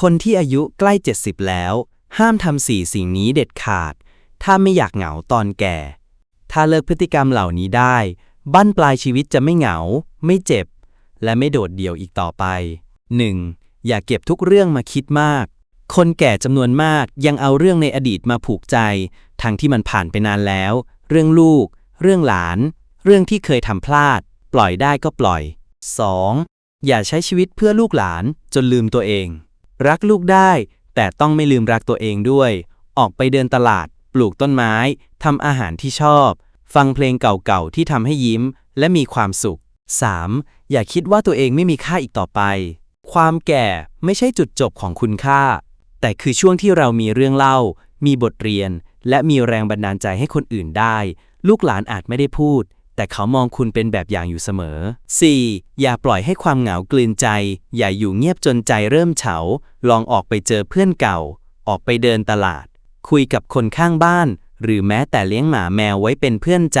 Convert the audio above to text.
คนที่อายุใกล้ 70 แล้ว ห้ามทำสี่สิ่งนี้เด็ดขาด ถ้าไม่อยากเหงาตอนแก่ ถ้าเลิกพฤติกรรมเหล่านี้ได้ บั้นปลายชีวิตจะไม่เหงา ไม่เจ็บ และไม่โดดเดี่ยวอีกต่อไป 1. อย่าเก็บทุกเรื่องมาคิดมาก คนแก่จำนวนมากยังเอาเรื่องในอดีตมาผูกใจ ทั้งที่มันผ่านไปนานแล้ว เรื่องลูก เรื่องหลาน เรื่องที่เคยทำพลาด ปล่อยได้ก็ปล่อย 2. อย่าใช้ชีวิตเพื่อลูกหลานจนลืมตัวเอง รักลูกได้ แต่ต้องไม่ลืมรักตัวเองด้วย ออกไปเดินตลาด ปลูกต้นไม้ทำอาหารที่ชอบ ฟังเพลงเก่าๆที่ทำให้ยิ้ม และมีความสุข 3. อย่าคิดว่าตัวเองไม่มีค่าอีกต่อไป ความแก่ไม่ใช่จุดจบของคุณค่า แต่คือช่วงที่เรามีเรื่องเล่า มีบทเรียน และมีแรงบันดาลใจให้คนอื่นได้ ลูกหลานอาจไม่ได้พูด แต่เขามองคุณเป็นแบบอย่างอยู่เสมอ 4. อย่าปล่อยให้ความเหงากลืนใจ อย่าอยู่เงียบจนใจเริ่มเฉา ลองออกไปเจอเพื่อนเก่า ออกไปเดินตลาด คุยกับคนข้างบ้าน หรือแม้แต่เลี้ยงหมาแมวไว้เป็นเพื่อนใจ